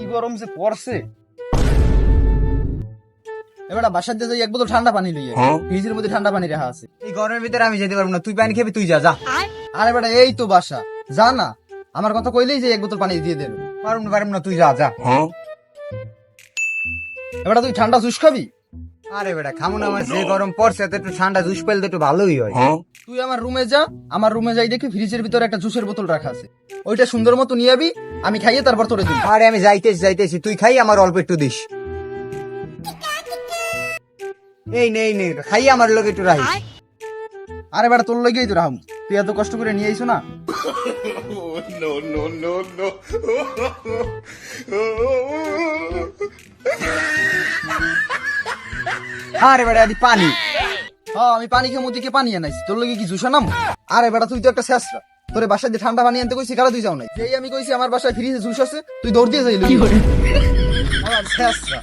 কি গরম যে পড়ছে। এবার বাসার দিয়ে যাই এক বোতল ঠান্ডা পানি লইয়ে ফ্রিজের মধ্যে ঠান্ডা পানি রাখা আছে। এই গরমের ভিতরে আমি যেতে পারব না। তুই পানি খেবি তুই যা যা। আরে বেটা এই তো বাসা। যা না। আমার কথা কইলেই যে এক বোতল পানি দিয়ে দেবে। পারব না পারব না তুই যা যা। এবার তুই ঠান্ডা জুস খাবি? আরে বেটা খামো না আমার যে গরম পড়ছে তো একটু ঠান্ডা জুস পেলে একটু ভালোই হয়? তুই আমার রুমে যা আমার রুমে যাই দেখি ফ্রিজের ভিতরে একটা জুসের বোতল রাখা আছে। ওইটা সুন্দর মতো নিয়ে আবি আমি খাইয়ে তারপর তোরে দিই আরে আমি যাইতেছি যাইতেছি। তুই খাই আমার অল্প একটু দিস। এই নেই নেই নে খাই আমার লোক একটু রাহি আরে বেটা তোর লগেই তো রাহম। তুই এত কষ্ট করে নিয়ে আইছো না। আরে বেটা আদি পানি। হ্যাঁ আমি পানি খেয়ে মধ্যে পানি আনাইছি। তোর লগে কি জুসা নাম? আরে বেটা তুই তো একটা শেষরা। তোরে বাসায় ঠান্ডা পানি আনতে কইছি কারা তুই যাও নাই। যেই আমি কইছি আমার বাসায় ফ্রিজে জুস আছে তুই দৌড় দিয়ে যাইলি। আমার শেষরা